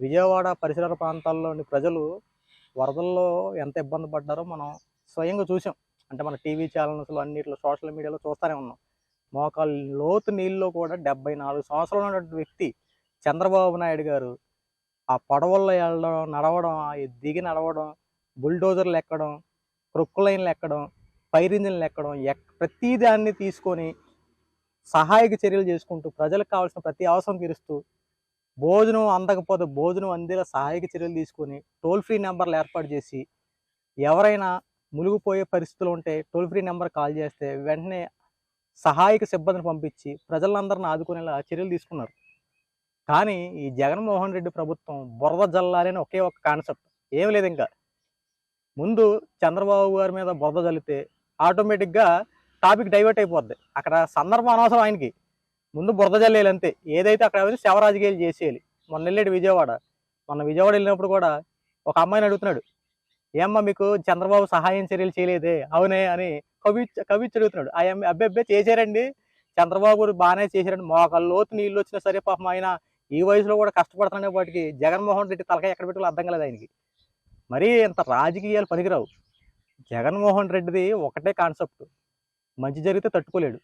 విజయవాడ పరిసర ప్రాంతాల్లోని ప్రజలు వరదల్లో ఎంత ఇబ్బంది పడ్డారో మనం స్వయంగా చూసాం. అంటే మన టీవీ ఛానల్స్లో అన్నిట్లో సోషల్ మీడియాలో చూస్తూనే ఉన్నాం. మోకాలు లోతు నీళ్ళలో కూడా డెబ్బై నాలుగు సంవత్సరాలు ఉన్నటువంటి వ్యక్తి చంద్రబాబు నాయుడు గారు ఆ పడవల్లో వెళ్ళడం నడవడం ఆ దిగి నడవడం బుల్డోజర్లు ఎక్కడం క్రొక్కు లైన్లు ఎక్కడం ఫైర్ ఇంజిన్లు ఎక్కడం ఎక్ ప్రతి దాన్ని తీసుకొని సహాయక చర్యలు చేసుకుంటూ ప్రజలకు కావాల్సిన ప్రతి అవసరం తీరుస్తూ భోజనం అందకపోతే భోజనం అందేలా సహాయక చర్యలు తీసుకొని టోల్ ఫ్రీ నెంబర్లు ఏర్పాటు చేసి ఎవరైనా మునిగిపోయే పరిస్థితులు ఉంటే టోల్ ఫ్రీ నెంబర్ కాల్ చేస్తే వెంటనే సహాయక సిబ్బందిని పంపించి ప్రజలందరిని ఆదుకునేలా చర్యలు తీసుకున్నారు. కానీ ఈ జగన్మోహన్ రెడ్డి ప్రభుత్వం బురద జల్లాలని ఒకే ఒక కాన్సెప్ట్ ఏం లేదు ఇంకా. ముందు చంద్రబాబు గారి మీద బురద జల్లితే ఆటోమేటిక్గా టాపిక్ డైవర్ట్ అయిపోద్ది. అక్కడ సందర్భం అనవసరం ఆయనకి. ముందు బురద జల్లేయాలి అంతే. ఏదైతే అక్కడ ఏమైనా శవ రాజకీయాలు చేసేయాలి. మొన్న వెళ్ళాడు విజయవాడ. మొన్న విజయవాడ వెళ్ళినప్పుడు కూడా ఒక అమ్మాయిని అడుగుతున్నాడు. ఏమ్మా మీకు చంద్రబాబు సహాయం చర్యలు చేయలేదే? అవునే అని కవి కవి అడుగుతున్నాడు. ఆ అమ్మాయి అబ్బాయి అబ్బాయి చేశారండి. చంద్రబాబు గారు బాగానే చేశారండి. మోకాళ్ళ లోతు నీళ్ళు వచ్చినా సరే పాపం ఆయన ఈ వయసులో కూడా కష్టపడుతున్న వాటికి జగన్మోహన్ రెడ్డి తలకాయ ఎక్కడ పెట్టుకో అర్థం కాలేదు ఆయనకి. మరీ ఇంత రాజకీయాలు పనికిరావు. జగన్మోహన్ రెడ్డిది ఒకటే కాన్సెప్ట్. మంచి జరిగితే తట్టుకోలేడు.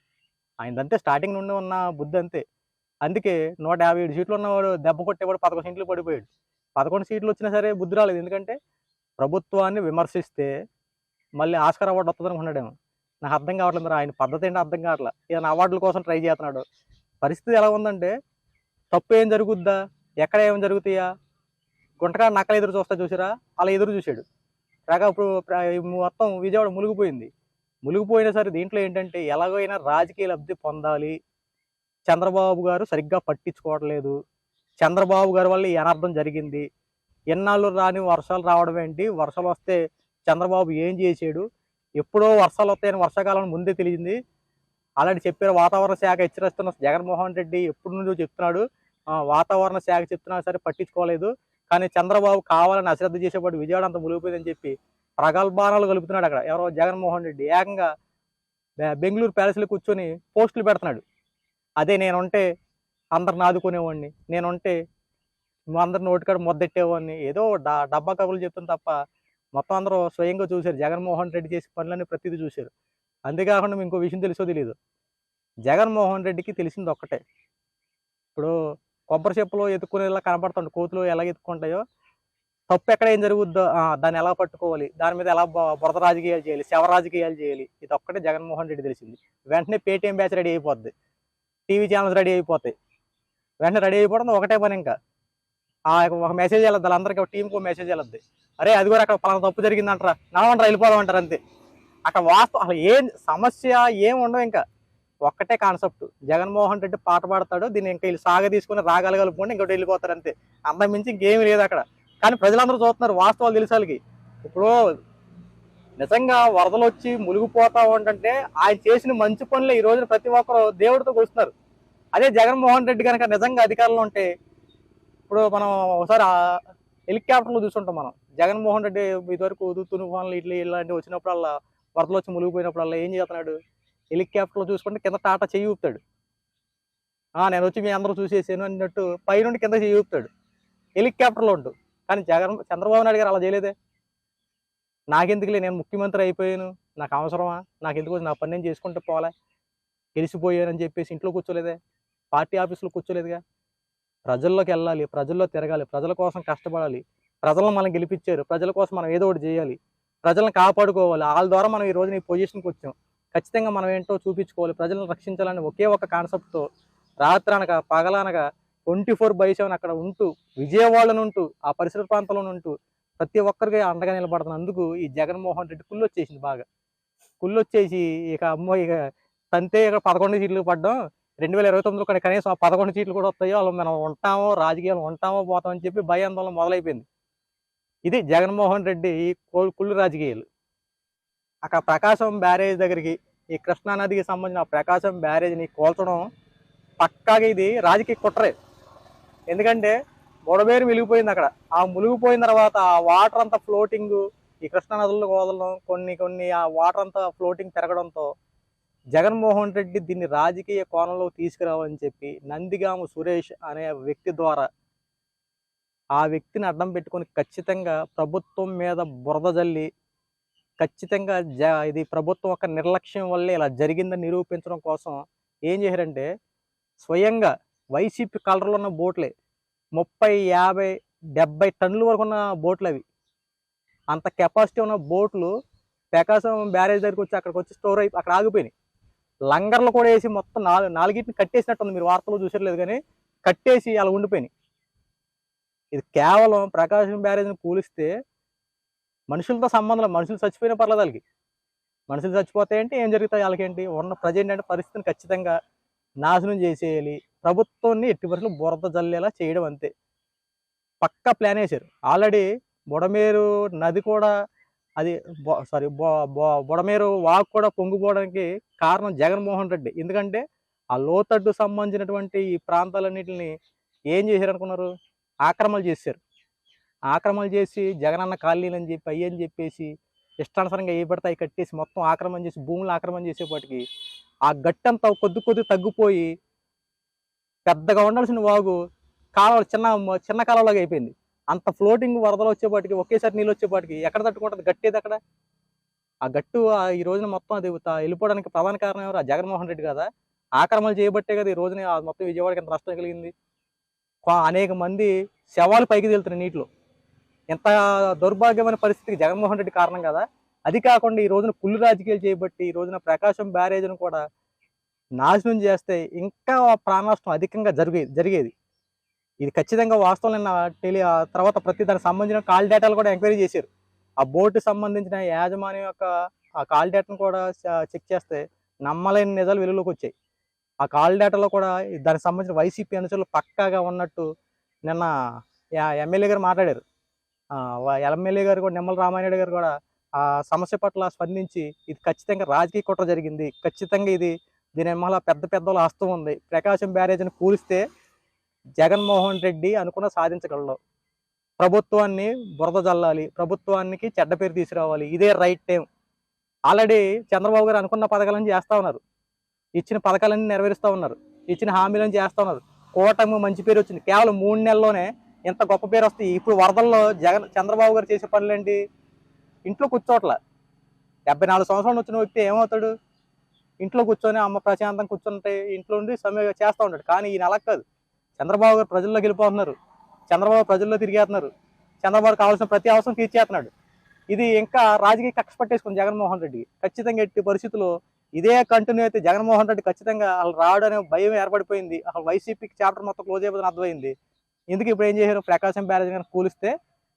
ఆయనదంతే స్టార్టింగ్ నుండి ఉన్న బుద్ధి అంతే. అందుకే నూట యాభై ఏడు సీట్లు ఉన్నవాడు దెబ్బ కొట్టేవాడు పదకొండు సీట్లు పడిపోయాడు. పదకొండు సీట్లు వచ్చినా సరే బుద్ధి రాలేదు. ఎందుకంటే ప్రభుత్వాన్ని విమర్శిస్తే మళ్ళీ ఆస్కర్ అవార్డు వస్తుంది అనుకున్నాడేమో నాకు అర్థం కావట్లేదు మరి ఆయన పద్ధతి ఏంటో అర్థం కావట్లేదు ఏదైనా అవార్డుల కోసం ట్రై చేస్తున్నాడు. పరిస్థితి ఎలా ఉందంటే తప్పు ఏం జరుగుద్దా? ఎక్కడ ఏం జరుగుతాయా? గుంటగా నక్కలు ఎదురు చూస్తా చూసిరా? అలా ఎదురు చూశాడు. రాగా ఇప్పుడు ప్ర- మొత్తం విజయవాడ మునిగిపోయింది. మునిగిపోయినా సరే దీంట్లో ఏంటంటే ఎలాగైనా రాజకీయ లబ్ధి పొందాలి. చంద్రబాబు గారు సరిగ్గా పట్టించుకోవట్లేదు. చంద్రబాబు గారి వల్ల ఈ అనర్థం జరిగింది. ఎన్నాళ్ళు రాని వర్షాలు రావడం ఏంటి? వర్షాలు వస్తే చంద్రబాబు ఏం చేసాడు? ఎప్పుడో వర్షాలు వస్తాయని వర్షాకాలం ముందే తెలిసింది. అలాంటి చెప్పారు వాతావరణ శాఖ హెచ్చరిస్తున్న జగన్మోహన్ రెడ్డి ఎప్పటి నుంచో చెప్తున్నాడు. వాతావరణ శాఖ చెప్తున్నా సరే పట్టించుకోలేదు. కానీ చంద్రబాబు కావాలని అశ్రద్ధ చేసేవాడు విజయవాడ అంత మునిగిపోయిందని చెప్పి ప్రగల్భానాలు కలుపుతున్నాడు అక్కడ. ఎవరో జగన్మోహన్ రెడ్డి. ఏకంగా బెంగళూరు ప్యాలెస్లో కూర్చొని పోస్టులు పెడుతున్నాడు. అదే నేనుంటే అందరిని ఆదుకునేవాడిని. నేనుంటే అందరిని నోటికాడ మొద్దెట్టేవాడిని. ఏదో డబ్బా కబులు చెప్తాను తప్ప మొత్తం అందరూ స్వయంగా చూశారు. జగన్మోహన్ రెడ్డి చేసే పనులన్నీ ప్రతిదీ చూశారు. అంతేకాకుండా ఇంకో విషయం తెలుసో తెలియదు జగన్మోహన్ రెడ్డికి తెలిసింది ఒక్కటే. ఇప్పుడు కొబ్బరి చెప్పులో ఎత్తుకునేలా కనపడుతుంది కోతులు ఎలా ఎత్తుకుంటాయో తప్పు ఎక్కడ ఏం జరుగుద్దో దాన్ని ఎలా పట్టుకోవాలి దాని మీద ఎలా బురద రాజకీయాలు చేయాలి శవ రాజకీయాలు చేయాలి ఇది ఒక్కటే జగన్మోహన్ రెడ్డి తెలిసింది. వెంటనే పేటీఎం బ్యాచ్ రెడీ అయిపోద్ది టీవీ ఛానల్స్ రెడీ అయిపోతాయి. వెంటనే రెడీ అయిపోవడం ఒకటే పని ఇంకా. ఆ ఒక మెసేజ్ వెళ్ళద్ది వాళ్ళందరికీ టీంకి ఒక మెసేజ్ వెళ్ళద్ది. అరే అది కూడా అక్కడ పలానా తప్పు జరిగిందంటారా నడవంటారా వెళ్ళిపోదాం అంటారు అంతే. అక్కడ వాస్తవం అసలు ఏం సమస్య ఏం ఉండవు ఇంకా. ఒక్కటే కాన్సెప్ట్ జగన్మోహన్ రెడ్డి పాట పాడతాడు దీన్ని ఇంకా వీళ్ళు సాగ తీసుకుని రాగాలు ఇంకోటి వెళ్ళిపోతారు అంతే. అంతమించి ఇంకేమీ లేదు అక్కడ. కానీ ప్రజలందరూ చూస్తున్నారు వాస్తవాలు తెలిసాలకి ఇప్పుడు నిజంగా వరదలు వచ్చి మునిగిపోతా ఉంటే ఆయన చేసిన మంచి పనులు ఈ రోజున ప్రతి ఒక్కరు దేవుడితో కొలుస్తున్నారు. అదే జగన్మోహన్ రెడ్డి కనుక నిజంగా అధికారంలో ఉంటే ఇప్పుడు మనం ఒకసారి హెలికాప్టర్లు చూస్తుంటాం మనం. జగన్మోహన్ రెడ్డి ఇదివరకు తునుఫాన్లు ఇట్లా ఇలాంటివి వచ్చినప్పుడల్లా వరదలు వచ్చి మునిగిపోయినప్పుడల్లా ఏం చేస్తున్నాడు? హెలికాప్టర్లో చూసుకుంటే కింద టాటా చెయ్యి ఊపుతాడు. నేను వచ్చి మీ అందరూ చూసేసాను అన్నట్టు పైనుండి కింద చెయ్యి ఊపుతాడు. హెలికాప్టర్లో ఉంటూ కానీ జగన్ చంద్రబాబు నాయుడు గారు అలా చేయలేదే. నాకెందుకులే నేను ముఖ్యమంత్రి అయిపోయాను. నాకు అవసరమా? నాకు ఎందుకు నా పని నేను చేసుకుంటూ పోలే గెలిచిపోయానని చెప్పేసి ఇంట్లో కూర్చోలేదే. పార్టీ ఆఫీసులో కూర్చోలేదుగా. ప్రజల్లోకి వెళ్ళాలి ప్రజల్లో తిరగాలి ప్రజల కోసం కష్టపడాలి. ప్రజలను మనం గెలిపించారు ప్రజల కోసం మనం ఏదో ఒకటి చేయాలి. ప్రజలను కాపాడుకోవాలి. వాళ్ళ ద్వారా మనం ఈ రోజున ఈ పొజిషన్కి వచ్చాం. ఖచ్చితంగా మనం ఏంటో చూపించుకోవాలి. ప్రజలను రక్షించాలని ఒకే ఒక కాన్సెప్ట్తో రాత్రి అనగా పగలనగా ట్వంటీ ఫోర్ బై సెవెన్ అక్కడ ఉంటూ విజయవాడలో ఉంటూ ఆ పరిసర ప్రాంతంలో ఉంటూ ప్రతి ఒక్కరికి అండగా నిలబడుతున్నందుకు ఈ జగన్మోహన్ రెడ్డి కుళ్ళు వచ్చేసింది బాగా. కుళ్ళు వచ్చేసి ఇక అమ్మో ఇక తంతే ఇక పదకొండు సీట్లు పడ్డం. రెండు వేల ఇరవై తొమ్మిదిలో కానీ కనీసం ఆ పదకొండు సీట్లు కూడా వస్తాయో వాళ్ళు మనం ఉంటామో రాజకీయాలు ఉంటామో పోతామని చెప్పి భయాందోళన మొదలైపోయింది. ఇది జగన్మోహన్ రెడ్డి కుళ్ళు రాజకీయాలు. అక్కడ ప్రకాశం బ్యారేజ్ దగ్గరికి ఈ కృష్ణా నదికి సంబంధించిన ఆ ప్రకాశం బ్యారేజ్ని కోల్చడం పక్కాగా ఇది రాజకీయ కుట్రే. ఎందుకంటే బొడబేరు వెలిగిపోయింది అక్కడ. ఆ మునిగిపోయిన తర్వాత ఆ వాటర్ అంతా ఫ్లోటింగ్ ఈ కృష్ణా నదుల్లో వదలడం కొన్ని కొన్ని ఆ వాటర్ అంతా ఫ్లోటింగ్ పెరగడంతో జగన్మోహన్ రెడ్డి దీన్ని రాజకీయ కోణంలో తీసుకురావాలని చెప్పి నందిగాము సురేష్ అనే వ్యక్తి ద్వారా ఆ వ్యక్తిని అడ్డం పెట్టుకొని ఖచ్చితంగా ప్రభుత్వం మీద బురద జల్లి ఖచ్చితంగా జ ఇది ప్రభుత్వం యొక్క నిర్లక్ష్యం వల్లే ఇలా జరిగిందని నిరూపించడం కోసం ఏం చేశారంటే స్వయంగా వైసీపీ కలర్లో ఉన్న బోట్లే. ముప్పై యాభై డెబ్బై టన్నుల వరకు ఉన్న బోట్లు అవి. అంత కెపాసిటీ ఉన్న బోట్లు ప్రకాశం బ్యారేజ్ దగ్గరికి వచ్చి అక్కడికి వచ్చి స్టోర్ అయి అక్కడ ఆగిపోయినాయి. లంగర్లు కూడా వేసి మొత్తం నాలుగు నాలుగింటిని కట్టేసినట్టుంది మీరు వార్తలు చూసట్లేదు కానీ కట్టేసి అలా ఉండిపోయినాయి. ఇది కేవలం ప్రకాశం బ్యారేజ్ని కూలిస్తే మనుషులతో సంబంధం మనుషులు చచ్చిపోయిన పర్లేదు వాళ్ళకి. మనుషులు చచ్చిపోతే ఏంటి? ఏం జరుగుతాయి? వాళ్ళకేంటి? ఉన్న ప్రజెంట్ అంటే పరిస్థితిని ఖచ్చితంగా నాశనం చేసేయాలి. ప్రభుత్వాన్ని ఎట్టి పరిస్థితులు బురద జల్లేలా చేయడం అంతే. పక్కా ప్లాన్ వేశారు. ఆల్రెడీ బుడమేరు నది కూడా అది సారీ బుడమేరు వాక్ కూడా పొంగిపోవడానికి కారణం జగన్మోహన్ రెడ్డి. ఎందుకంటే ఆ లోతట్టు సంబంధించినటువంటి ఈ ప్రాంతాలన్నింటిని ఏం చేశారు అనుకున్నారు ఆక్రమణలు చేశారు. ఆక్రమణలు చేసి జగనన్న కాలనీలు అని చెప్పి అయ్యి అని చెప్పేసి ఇష్టానుసారంగా ఏ పడితే అవి కట్టేసి మొత్తం ఆక్రమణ చేసి భూములు ఆక్రమణ చేసేపాటికి ఆ గట్టంతా కొద్ది కొద్ది తగ్గిపోయి పెద్దగా ఉండాల్సిన వాగు కాలువ చిన్న చిన్న కాలువలాగా అయిపోయింది. అంత ఫ్లోటింగ్ వరదలు వచ్చేపాటికి ఒకేసారి నీళ్ళు వచ్చేపాటికి ఎక్కడ తట్టుకుంటుంది? గట్టేది అక్కడ? ఆ గట్టు ఆ ఈ రోజున మొత్తం అది వెళ్ళిపోవడానికి ప్రధాన కారణం ఎవరు? ఆ జగన్మోహన్ రెడ్డి కదా. ఆక్రమణలు చేయబట్టే కదా ఈ రోజున ఆ మొత్తం విజయవాడకి ఎంత నష్టం కలిగింది. అనేక మంది శవాలు పైకి తేలుతున్నాయి నీటిలో. ఎంత దౌర్భాగ్యమైన పరిస్థితికి జగన్మోహన్ రెడ్డి కారణం కదా. అది కాకుండా ఈ రోజున కుళ్ళు రాజకీయాలు చేయబట్టి ఈ రోజున ప్రకాశం బ్యారేజ్ను కూడా నాశనం చేస్తే ఇంకా ప్రాణనష్టం అధికంగా జరిగేది జరిగేది. ఇది ఖచ్చితంగా వాస్తవం నిన్న టెలి ఆ తర్వాత ప్రతి దానికి సంబంధించిన కాల్ డేటాలు కూడా ఎంక్వైరీ చేశారు. ఆ బోర్డు సంబంధించిన యాజమాన్యం యొక్క ఆ కాల్ డేటాను కూడా చెక్ చేస్తే నమ్మలేని నిజాలు వెలుగులోకి వచ్చాయి. ఆ కాల్ డేటాలో కూడా దానికి సంబంధించిన వైసీపీ అనుచరులు పక్కాగా ఉన్నట్టు నిన్న ఎమ్మెల్యే గారు మాట్లాడారు. ఎమ్మెల్యే గారు కూడా నిమ్మల రామానాయుడు గారు కూడా ఆ సమస్య పట్ల స్పందించి ఇది ఖచ్చితంగా రాజకీయ కుట్ర జరిగింది. ఖచ్చితంగా ఇది దీని వెనకాల పెద్ద పెద్ద హస్తం ఉంది. ప్రకాశం బ్యారేజ్ని కూలిస్తే జగన్మోహన్ రెడ్డి అనుకున్న సాధించగలడు. ప్రభుత్వాన్ని బురద జల్లాలి. ప్రభుత్వానికి చెడ్డ పేరు తీసుకురావాలి. ఇదే రైట్ టైం ఆల్రెడీ చంద్రబాబు గారు అనుకున్న పథకాలను చేస్తూ ఉన్నారు. ఇచ్చిన పథకాలన్నీ నెరవేరుస్తూ ఉన్నారు. ఇచ్చిన హామీలను చేస్తూ ఉన్నారు. కూటమి మంచి పేరు వచ్చింది. కేవలం మూడు నెలల్లోనే ఎంత గొప్ప పేరు వస్తాయి ఇప్పుడు వరదల్లో జగన్ చంద్రబాబు గారు చేసే పనులేంటి? ఇంట్లో కూర్చోట్ల డెబ్బై నాలుగు సంవత్సరాలు వచ్చిన వ్యక్తి ఏమవుతాడు? ఇంట్లో కూర్చొని అమ్మ ప్రశాంతం కూర్చుంటే ఇంట్లో ఉండి సమయం చేస్తూ ఉంటాడు. కానీ ఈయన అలా కాదు. చంద్రబాబు గారు ప్రజల్లో గెలిపోతున్నారు చంద్రబాబు ప్రజల్లో తిరిగేస్తున్నారు. చంద్రబాబు కావాల్సిన ప్రతి అవసరం తీర్చేస్తున్నాడు. ఇది ఇంకా రాజకీయ కక్ష పట్టేసుకుంది జగన్మోహన్ రెడ్డి. ఖచ్చితంగా ఎట్టి పరిస్థితుల్లో ఇదే కంటిన్యూ అయితే జగన్మోహన్ రెడ్డి ఖచ్చితంగా వాళ్ళు రావడం భయం ఏర్పడిపోయింది. అసలు వైసీపీకి చాప్టర్ మొత్తం క్లోజ్ అయిపోతుంది అర్థమైంది. ఎందుకు ఇప్పుడు ఏం చేశారు? ప్రకాశం బ్యారేజ్ కానీ కూలిస్తే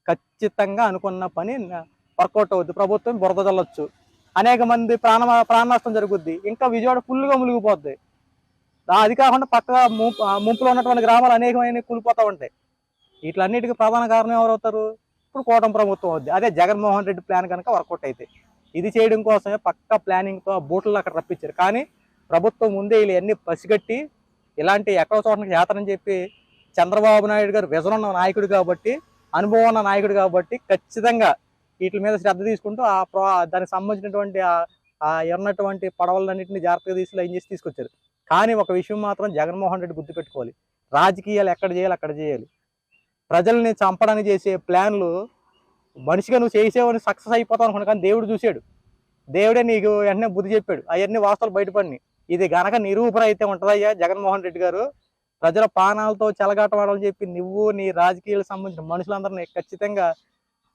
ఖచ్చితంగా అనుకున్న పని వర్కౌట్ అవుద్ది. ప్రభుత్వం బురద చల్లొచ్చు. అనేక మంది ప్రాణ ప్రాణ నష్టం జరుగుద్ది. ఇంకా విజయవాడ ఫుల్గా మునిగిపోద్ది. అది కాకుండా పక్క ముంపులో ఉన్నటువంటి గ్రామాలు అనేకమైన కూలిపోతూ ఉంటాయి. వీటిలన్నిటికీ ప్రధాన కారణం ఎవరవుతారు? ఇప్పుడు కోటం ప్రభుత్వం అవుద్ది. అదే జగన్మోహన్ రెడ్డి ప్లాన్ కనుక వర్కౌట్ అయితే. ఇది చేయడం కోసమే పక్క ప్లానింగ్తో బూట్లు అక్కడ రప్పించారు. కానీ ప్రభుత్వం ముందే వీళ్ళు అన్ని పసిగట్టి ఇలాంటి ఎక్కడో చోటకి యాత్రని చెప్పి చంద్రబాబు నాయుడు గారు విజన్ ఉన్న నాయకుడు కాబట్టి అనుభవం ఉన్న నాయకుడు కాబట్టి ఖచ్చితంగా వీటి మీద శ్రద్ధ తీసుకుంటూ ఆ ప్రో దానికి సంబంధించినటువంటి ఆ- ఆ పడవలన్నింటినీ జాగ్రత్తగా తీసి లైన్ చేసి తీసుకొచ్చారు. కానీ ఒక విషయం మాత్రం జగన్మోహన్ రెడ్డి గుర్తుపెట్టుకోవాలి రాజకీయాలు ఎక్కడ చేయాలి అక్కడ చేయాలి. ప్రజల్ని చంపడానికి చేసే ప్లాన్లు మనిషిగా నువ్వు చేసేవని సక్సెస్ అయిపోతావు అనుకున్నా కానీ దేవుడు చూశాడు. దేవుడే నీకు వెంటనే బుద్ధి చెప్పాడు. అవన్నీ వాస్తవాలు బయటపడినాయి. ఇది గనక నిరూపణ అయితే ఉంటుందయ్యా జగన్మోహన్ రెడ్డి గారు. ప్రజల పానాలతో చెలగాటమాడాలని చెప్పి నువ్వు నీ రాజకీయాలకు సంబంధించిన మనుషులందరినీ ఖచ్చితంగా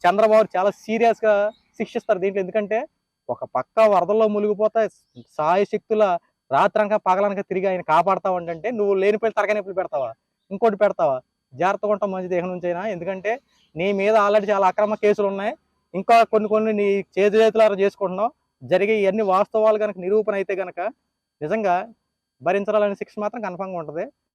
చంద్రబాబు చాలా సీరియస్గా శిక్షిస్తారు దీంట్లో. ఎందుకంటే ఒక పక్క వరదల్లో మునిగిపోతే సాయ శక్తుల రాత్రనక పగలనక తిరిగి ఆయన కాపాడుతావు అంటే నువ్వు లేనిపోయిన తరగనిప్పులు పెడతావా? ఇంకోటి పెడతావా? జాగ్రత్తగా ఉంటాం మంచి దేహం నుంచి అయినా. ఎందుకంటే నీ మీద ఆల్రెడీ చాలా అక్రమ కేసులు ఉన్నాయి. ఇంకా కొన్ని కొన్ని నీ చేతి చేతులారా చేసుకుంటున్నావు. జరిగే ఇవన్నీ వాస్తవాలు కనుక నిరూపణ అయితే కనుక నిజంగా భరించాలనే శిక్ష మాత్రం కన్ఫామ్గా ఉంటుంది.